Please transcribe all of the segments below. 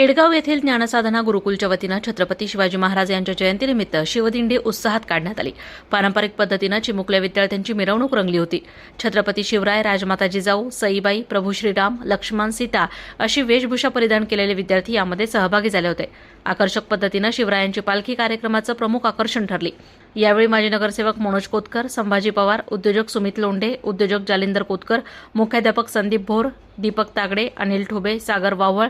केडगाव येथील ज्ञानसाधना गुरुकुलच्या वतीनं छत्रपती शिवाजी महाराज यांच्या जयंतीनिमित्त शिवदिंडी उत्साहात काढण्यात आली. पारंपरिक पद्धतीनं चिमुकल्या विद्यार्थ्यांची मिरवणूक रंगली होती. छत्रपती शिवराय राजमाता जिजाऊ सईबाई प्रभू श्रीराम लक्ष्मण सीता अशी वेशभूषा परिधान केलेले विद्यार्थी यामध्ये सहभागी झाले होते. आकर्षक पद्धतीनं शिवरायांची पालखी कार्यक्रमाचं प्रमुख आकर्षण ठरली. यावेळी माजी नगरसेवक मनोज कोतकर संभाजी पवार उद्योजक सुमित लोंढे उद्योजक जालिंदर कोतकर मुख्याध्यापक संदीप भोर दीपक तागडे अनिल ठोबे सागर वाव्हळ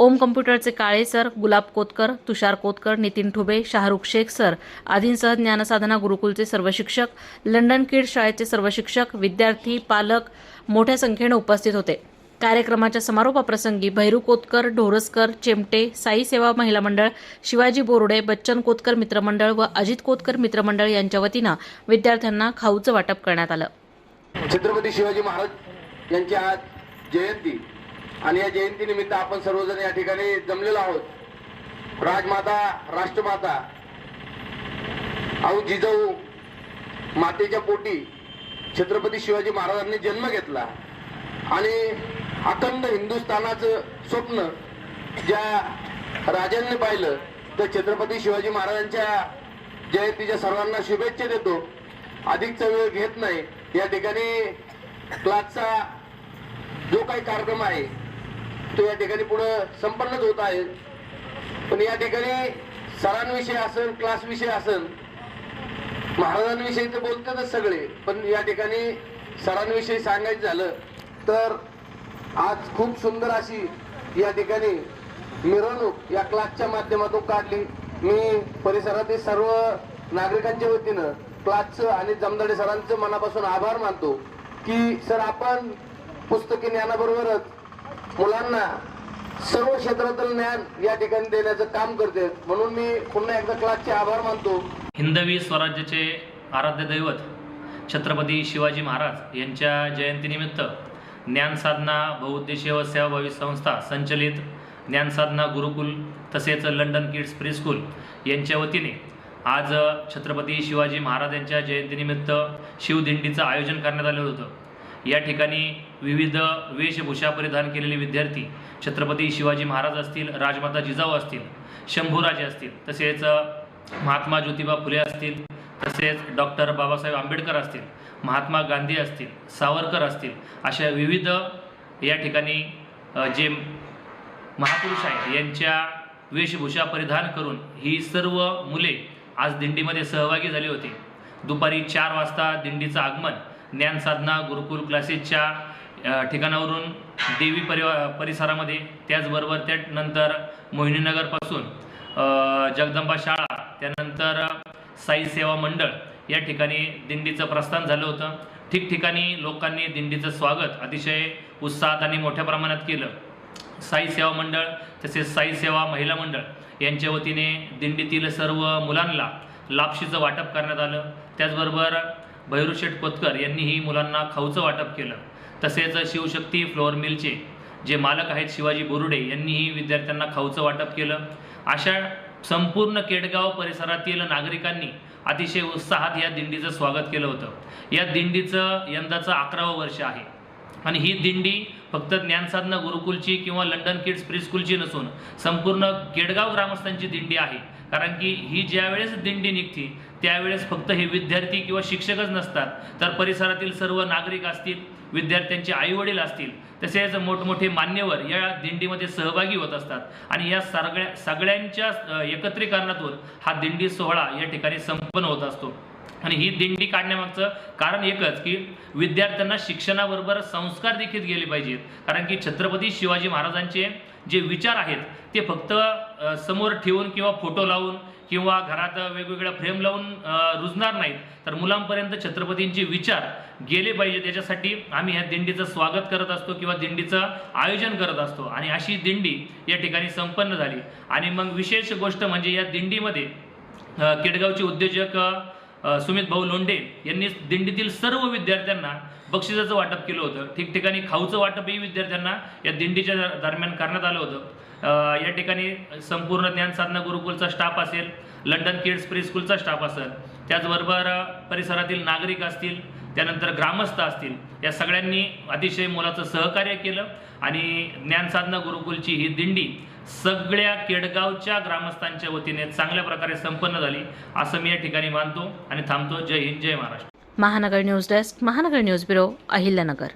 ओम कम्प्युटरचे काळे सर गुलाब कोतकर तुषार कोतकर नितीन ठुबे शाहरुख शेख सर आदींसह ज्ञानसाधना गुरुकुलचे सर्व शिक्षक लंडन किड शाळेचे सर्व शिक्षक विद्यार्थी पालक मोठ्या संख्येने उपस्थित होते. कार्यक्रमाच्या समारोपाप्रसंगी भैरू कोतकर ढोरसकर चिमटे साई सेवा महिला मंडळ शिवाजी बोर्डे बच्चन कोतकर मित्रमंडळ व अजित कोतकर मित्रमंडळ यांच्या वतीनं विद्यार्थ्यांना खाऊचं वाटप करण्यात आलं. छत्रपती शिवाजी महाराज यांची आज जयंती आणि या जयंतीनिमित्त आपण सर्वजण या ठिकाणी जमलेलो आहोत. राजमाता राष्ट्रमाता आऊ जिजाऊ मातेच्या पोटी छत्रपती शिवाजी महाराजांनी जन्म घेतला. आणि अखंड हिंदुस्थानाचं स्वप्न ज्या राजांनी पाहिलं तर छत्रपती शिवाजी महाराजांच्या जयंतीच्या सर्वांना शुभेच्छा देतो. अधिकचा वेळ घेत नाही. या ठिकाणी क्लासचा जो काही कार्यक्रम आहे तो या ठिकाणी पुढे संपन्नच होत आहे. पण या ठिकाणी सरांविषयी असेल क्लास विषयी असेल महाराजांविषयी तर बोलतातच सगळे. पण या ठिकाणी सरांविषयी सांगायचं झालं तर आज खूप सुंदर अशी या ठिकाणी मिरवणूक या क्लासच्या माध्यमातून काढली. मी परिसरातील सर्व नागरिकांच्या वतीनं क्लासचं आणि जमदाडे सरांचं मनापासून आभार मानतो की सर आपण पुस्तकी ज्ञानाबरोबरच मुलांना सर्व क्षेत्रातील ज्ञान या ठिकाणी देण्याचं काम करते. म्हणून मी पुन्हा एकदा क्लासचे आभार मानतो. हिंदवी स्वराज्याचे आराध्य दैवत छत्रपती शिवाजी महाराज यांच्या जयंतीनिमित्त ज्ञानसाधना बहुउद्देशीय व सेवाभावी संस्था संचलित ज्ञानसाधना गुरुकुल तसेच लंडन किड्स प्री स्कूल यांच्या वतीने आज छत्रपती शिवाजी महाराज यांच्या जयंतीनिमित्त शिवदिंडीचं आयोजन करण्यात आलेलं होतं. या ठिकाणी विविध वेशभूषा परिधान केलेले विद्यार्थी छत्रपती शिवाजी महाराज असतील राजमाता जिजाऊ असतील शंभूराजे असतील तसेच महात्मा ज्योतिबा फुले असतील तसेच डॉक्टर बाबासाहेब आंबेडकर असतील महात्मा गांधी असतील सावरकर असतील अशा विविध या ठिकाणी जे महापुरुष आहेत यांच्या वेशभूषा परिधान करून ही सर्व मुले आज दिंडीमध्ये सहभागी झाली होती. दुपारी चार वाजता दिंडीचं आगमन ज्ञानसाधना गुरुकुल क्लासेसच्या ठिकाणावरून देवी परिवा परिसरामध्ये त्याचबरोबर त्यानंतर मोहिनीनगरपासून जगदंबा शाळा त्यानंतर साई सेवा मंडळ या ठिकाणी दिंडीचं प्रस्थान झालं होतं. ठिकठिकाणी लोकांनी दिंडीचं स्वागत अतिशय उत्साहात आणि मोठ्या प्रमाणात केलं. साई सेवा मंडळ तसेच साई सेवा महिला मंडळ यांच्या वतीने दिंडीतील सर्व मुलांना लापशीचं वाटप करण्यात आलं. त्याचबरोबर भैरूशेठ कोतकर यांनीही मुलांना खाऊचं वाटप केलं. तसेच शिवशक्ती फ्लोअर मिलचे जे मालक आहेत शिवाजी बोरुडे यांनीही विद्यार्थ्यांना खाऊचं वाटप केलं. अशा संपूर्ण केडगाव परिसरातील नागरिकांनी अतिशय उत्साहात या दिंडीचं स्वागत केलं होतं. या दिंडीचं यंदाचं अकरावं वर्ष आहे. आणि ही दिंडी फक्त ज्ञानसाधना गुरुकुलची किंवा लंडन किड्स प्रीस्कूलची नसून संपूर्ण केडगाव ग्रामस्थांची दिंडी आहे. कारण की ही ज्यावेळेस दिंडी निघते त्यावेळेस फक्त हे विद्यार्थी किंवा शिक्षकच नसतात तर परिसरातील सर्व नागरिक असतील विद्यार्थ्यांचे आईवडील असतील तसेच मोठमोठे मान्यवर या दिंडीमध्ये सहभागी होत असतात. आणि या सगळ्या सगळ्यांच्या एकत्रीकरणातून हा दिंडी सोहळा या ठिकाणी संपन्न होत असतो. आणि ही दिंडी काढण्यामागचं कारण एकच की विद्यार्थ्यांना शिक्षणाबरोबर संस्कार देखील गेले पाहिजेत. कारण की छत्रपती शिवाजी महाराजांचे जे विचार आहेत ते फक्त समोर ठेवून किंवा फोटो लावून किंवा घरात वेगवेगळ्या फ्रेम लावून रुजणार नाहीत तर मुलांपर्यंत छत्रपतींचे विचार गेले पाहिजेत. याच्यासाठी आम्ही ह्या दिंडीचं स्वागत करत असतो किंवा दिंडीचं आयोजन करत असतो. आणि अशी दिंडी या ठिकाणी संपन्न झाली. आणि मग विशेष गोष्ट म्हणजे या दिंडीमध्ये केडगावचे उद्योजक सुमित भाऊ लोंढे यांनी दिंडीतील सर्व विद्यार्थ्यांना बक्षिसाचं वाटप केलं होतं. ठिकठिकाणी खाऊचं वाटपही विद्यार्थ्यांना या दिंडीच्या दरम्यान करण्यात आलं होतं. या ठिकाणी संपूर्ण ज्ञानसाधना गुरुकुलचा स्टाफ असेल लंडन किड्स प्री स्कूलचा स्टाफ असेल त्याचबरोबर परिसरातील नागरिक असतील त्यानंतर ग्रामस्थ असतील या सगळ्यांनी अतिशय मोलाचं सहकार्य केलं आणि ज्ञानसाधना गुरुकुलची ही दिंडी सगळ्या केडगावच्या ग्रामस्थांच्या वतीने चांगल्या प्रकारे संपन्न झाली असं मी या ठिकाणी मानतो आणि थांबतो. जय हिंद जय Maharashtra. Mahanagar news desk Mahanagar news bureau Ahilyanagar.